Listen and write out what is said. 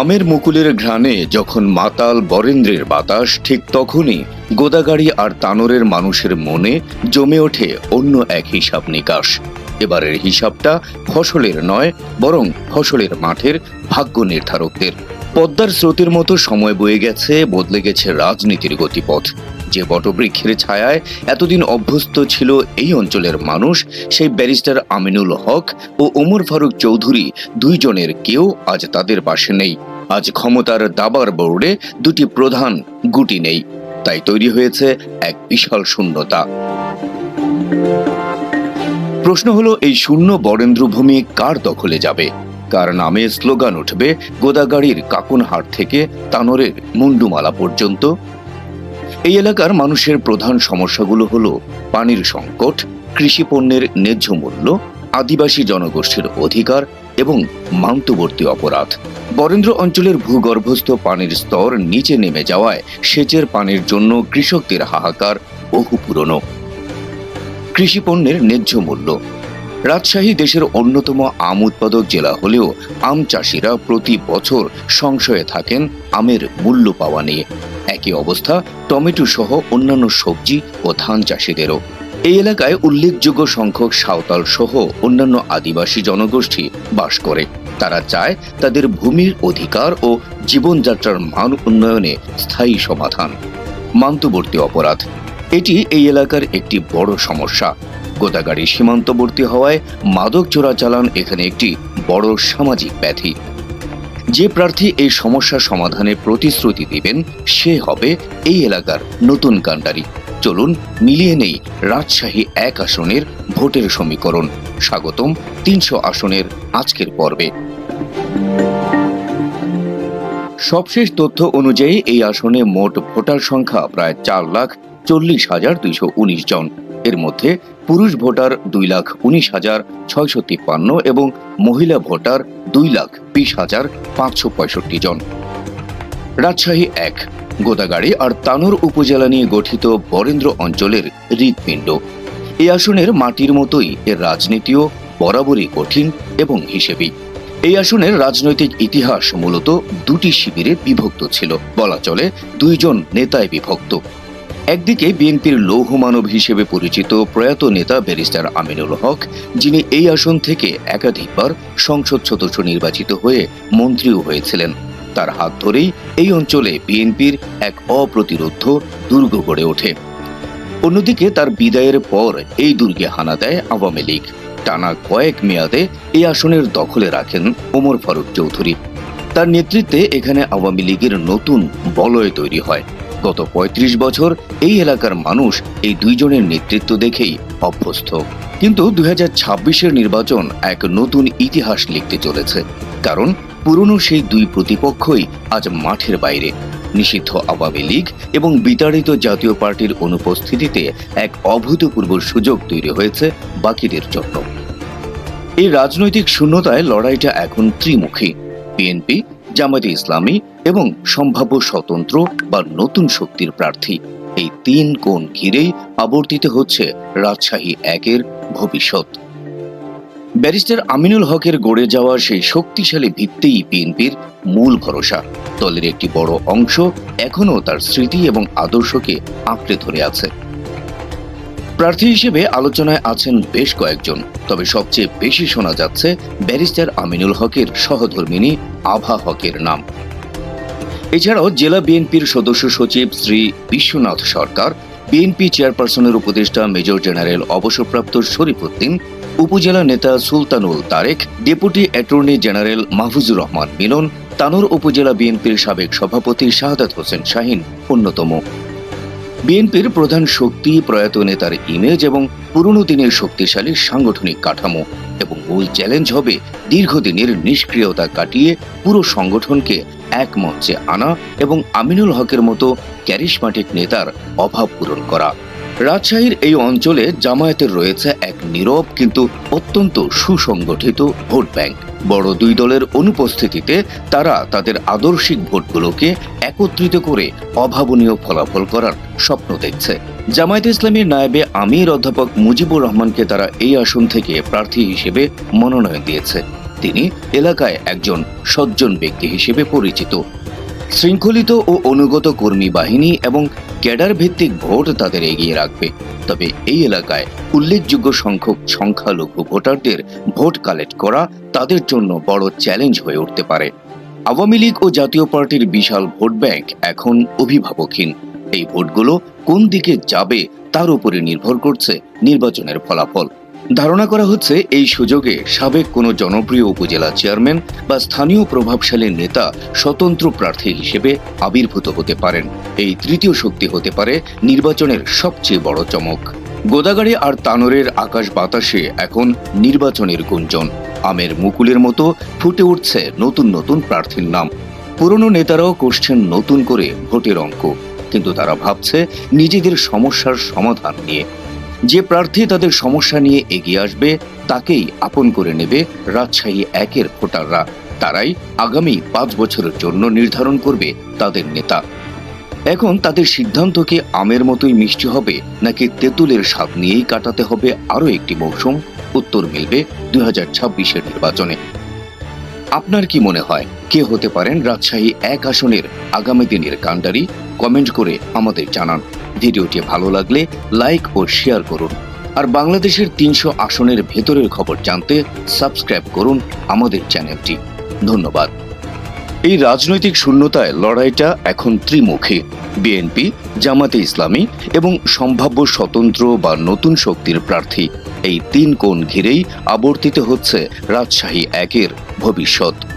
আমের মুকুলের ঘ্রাণে যখন মাতাল বরেন্দ্রের বাতাস, ঠিক তখনই গোদাগাড়ি আর তানরের মানুষের মনে জমে ওঠে অন্য এক হিসাব নিকাশ। এবারের হিসাবটা ফসলের নয়, বরং ফসলের মাঠের ভাগ্য নির্ধারকদের। পদ্মার স্রোতের মতো সময় বয়ে গেছে, বদলে গেছে রাজনীতির গতিপথ। যে বটবৃক্ষের ছায়ায় এতদিন অভ্যস্ত ছিল এই অঞ্চলের মানুষ, সেই ব্যারিস্টার আমিনুল হক ও ওমর ফারুক চৌধুরী দুইজনের কেউ আজ তাদের পাশে নেই। আজ ক্ষমতার দাবার বোর্ডে দুটি প্রধান গুটি নেই। তাই তৈরি হয়েছে এক বিশাল শূন্যতা। প্রশ্ন হলো, এই শূন্য বরেন্দ্রভূমি কার দখলে যাবে? কার নামে স্লোগান উঠবে গোদাগাড়ির কাকুনহাট থেকে তানরের মুন্ডুমালা পর্যন্ত। এই এলাকার মানুষের প্রধান সমস্যাগুলো হল পানির সংকট, কৃষি পণ্যের ন্যায্য মূল্য, আদিবাসী জনগোষ্ঠীর অধিকার এবং মান্তবর্তী অপরাধ। বরেন্দ্র অঞ্চলের ভূগর্ভস্থ পানির স্তর নিচে নেমে যাওয়ায় সেচের পানির জন্য কৃষকদের হাহাকার বহু পুরনো। কৃষি পণ্যের ন্যায্য মূল্য রাজশাহী দেশের অন্যতম আম উৎপাদক জেলা হলেও আম চাষিরা প্রতি বছর সংশয়ে থাকেন আমের মূল্য পাওয়া নিয়ে। একই অবস্থা টমেটো সহ অন্যান্য সবজি ও ধান চাষিদেরও। এই এলাকায় উল্লেখযোগ্য সংখ্যক সাঁওতাল সহ অন্যান্য আদিবাসী জনগোষ্ঠী বাস করে। তারা চায় তাদের ভূমির অধিকার ও জীবনযাত্রার মান উন্নয়নে স্থায়ী সমাধান। মান্তবর্তী অপরাধ। এটি এই এলাকার একটি বড় সমস্যা। গোদাগাড়ি সীমান্তবর্তী হওয়ায় মাদক চোরাচালান এখানে একটি বড় সামাজিক ব্যাধি। যে প্রার্থী এই সমস্যা সমাধানে প্রতিশ্রুতি দিবেন, সে হবে এই এলাকার নতুন কাণ্ডারি। চলুন, মিলিয়ে নেই রাজশাহী এক আসনের ভোটের সমীকরণ। স্বাগতম তিনশো আসনের আজকের পর্বে। সবশেষ তথ্য অনুযায়ী এই আসনে মোট ভোটার সংখ্যা প্রায় চার লাখ চল্লিশ হাজার দুইশো উনিশ জন। এর মধ্যে পুরুষ ভোটার দুই লাখ উনিশ হাজার ছয়শো তিপ্পান্ন এবং মহিলা ভোটার দুই লাখ বিশ হাজার পাঁচশো পঁয়ষট্টি জন। রাজশাহী এক, গোদাগাড়ি আর তানোর উপজেলা নিয়ে গঠিত বরেন্দ্র অঞ্চলের হৃদপিণ্ড এই আসনের মাটির মতোই এর রাজনীতিও বরাবরই কঠিন এবং হিসেবেই এই আসনের রাজনৈতিক ইতিহাস মূলত দুটি শিবিরে বিভক্ত ছিল, বলা চলে দুইজন নেতায় বিভক্ত। একদিকে বিএনপির লৌহ মানব হিসেবে পরিচিত প্রয়াত নেতা ব্যারিস্টার আমিনুল হক, যিনি এই আসন থেকে একাধিকবার সংসদ সদস্য নির্বাচিত হয়ে মন্ত্রীও হয়েছিলেন। তার হাত ধরেই এই অঞ্চলে বিএনপির এক অপ্রতিরোধ দুর্গ গড়ে ওঠে। অন্যদিকে তার বিদায়ের পর এই দুর্গে হানা দেয় আওয়ামী লীগ। টানা কয়েক মেয়াদে এই আসনের দখলে রাখেন ওমর ফারুক চৌধুরী। তার নেতৃত্বে এখানে আওয়ামী লীগের নতুন বলয় তৈরি হয়। গত ৩৫ বছর এই এলাকার মানুষ এই দুইজনের নেতৃত্ব দেখেই অভ্যস্ত। কিন্তু দুই হাজার নির্বাচন এক নতুন ইতিহাস লিখতে চলেছে। কারণ পুরনো সেই দুই প্রতিপক্ষই আজ মাঠের বাইরে। নিষিদ্ধ আওয়ামী লীগ এবং বিতাড়িত জাতীয় পার্টির অনুপস্থিতিতে এক অভূতপূর্ব সুযোগ তৈরি হয়েছে বাকিদের জন্য। এই রাজনৈতিক শূন্যতায় লড়াইটা এখন ত্রিমুখী। বিএনপি জামায়াতে ইসলামী এবং সম্ভাব্য স্বতন্ত্র বা নতুন শক্তির প্রার্থী। এই তিন কোণ ঘিরেই আবর্তিত হচ্ছে রাজশাহী একের ভবিষ্যৎ। ব্যারিস্টার আমিনুল হকের গড়ে যাওয়া সেই শক্তিশালী ভিত্তিই বিএনপির মূল ভরসা। দলের একটি বড় অংশ এখনও তার স্মৃতি এবং আদর্শকে আঁকড়ে ধরে আছে। প্রার্থী হিসেবে আলোচনায় আছেন বেশ কয়েকজন। তবে সবচেয়ে বেশি শোনা যাচ্ছে ব্যারিস্টার আমিনুল হকের সহধর্মিনী আভা হকের নাম। এছাড়াও জেলা বিএনপির সদস্য সচিব শ্রী বিশ্বনাথ সরকার, বিএনপি চেয়ারপারসনের উপদেষ্টা মেজর জেনারেল অবসরপ্রাপ্ত শরীফুদ্দিন উপজেলা নেতা Sultanul Tarek, deputy attorney general Mahfuzur Rahman Milon, Tanore উপজেলা বিএনপির সাবেক সভাপতি শাহাদাত হোসেন শাহিন অন্যতম। বিএনপির প্রধান শক্তি, প্রয়াত নেতার ইমেজ এবং পুরনো দিনের শক্তিশালী সাংগঠনিক কাঠামো এবং মূল চ্যালেঞ্জ হবে দীর্ঘদিনের নিষ্ক্রিয়তা কাটিয়ে পুরো সংগঠনকে এক মঞ্চে আনা এবং আমিনুল হকের মতো ক্যারিসমাটিক নেতার অভাব পূরণ করা। রাজশাহীর এই অঞ্চলে জামায়াতের রয়েছে এক নীরব কিন্তু অত্যন্ত সুসংগঠিত ভোট ব্যাংক। বড় দুই দলের অনুপস্থিতিতে তারা তাদের আদর্শিক ভোটগুলোকে একত্রিত করে অভাবনীয় ফলাফল করার স্বপ্ন দেখছে। জামায়াত ইসলামীর নায়েবে আমির অধ্যাপক মুজিবুর রহমানকে তারা এই আসন থেকে প্রার্থী হিসেবে মনোনয়ন দিয়েছে। তিনি এলাকায় একজন সজ্জন ব্যক্তি হিসেবে পরিচিত। শৃঙ্খলিত ও অনুগত কর্মী বাহিনী এবং ক্যাডার ভিত্তিক ভোট তাদের এগিয়ে রাখবে। তবে এই এলাকায় উল্লেখযোগ্য সংখ্যক সংখ্যালঘু ভোটারদের ভোট কালেক্ট করা তাদের জন্য বড় চ্যালেঞ্জ হয়ে উঠতে পারে। আওয়ামী লীগ ও জাতীয় পার্টির বিশাল ভোট ব্যাংক এখন অভিভাবকহীন। এই ভোটগুলো কোন দিকে যাবে তার উপরে নির্ভর করছে নির্বাচনের ফলাফল। ধারণা করা হচ্ছে এই সুযোগে সাবেক কোনো জনপ্রিয় উপজেলা চেয়ারম্যান বা স্থানীয় প্রভাবশালী নেতা স্বতন্ত্র প্রার্থী হিসেবে আবির্ভূত হতে পারেন। এই তৃতীয় শক্তি হতে পারে নির্বাচনের সবচেয়ে বড় চমক। গোদাগাড়ি আর তানোরের আকাশ বাতাসে এখন নির্বাচনের গুঞ্জন। আমের মুকুলের মতো ফুটে উঠছে নতুন নতুন প্রার্থীর নাম। পুরনো নেতারাও করছেন নতুন করে ভোটের অঙ্ক। কিন্তু তারা ভাবছে নিজেদের সমস্যার সমাধান নিয়ে যে প্রার্থী তাদের সমস্যা নিয়ে এগিয়ে আসবে, তাকেই আপন করে নেবে রাজশাহী একের ভোটাররা। তারাই আগামী পাঁচ বছরের জন্য নির্ধারণ করবে তাদের নেতা। এখন তাদের সিদ্ধান্ত কি আমের মতোই মিষ্টি হবে, নাকি তেঁতুলের স্বাদ নিয়েই কাটাতে হবে আরও একটি মৌসুম? উত্তর মিলবে দুই হাজার ছাব্বিশের নির্বাচনে। আপনার কি মনে হয়, কে হতে পারেন রাজশাহী এক আসনের আগামী দিনের কাণ্ডারি? কমেন্ট করে আমাদের জানান। ভিডিওটি ভালো লাগলে লাইক ও শেয়ার করুন। আর বাংলাদেশের তিনশো আসনের ভেতরের খবর জানতে সাবস্ক্রাইব করুন আমাদের চ্যানেলটি। ধন্যবাদ। এই রাজনৈতিক শূন্যতায় লড়াইটা এখন ত্রিমুখী। বিএনপি, জামাতে ইসলামী এবং সম্ভাব্য স্বতন্ত্র বা নতুন শক্তির প্রার্থী এই তিন কোণ ঘিরেই আবর্তিত হচ্ছে রাজশাহী একের ভবিষ্যৎ।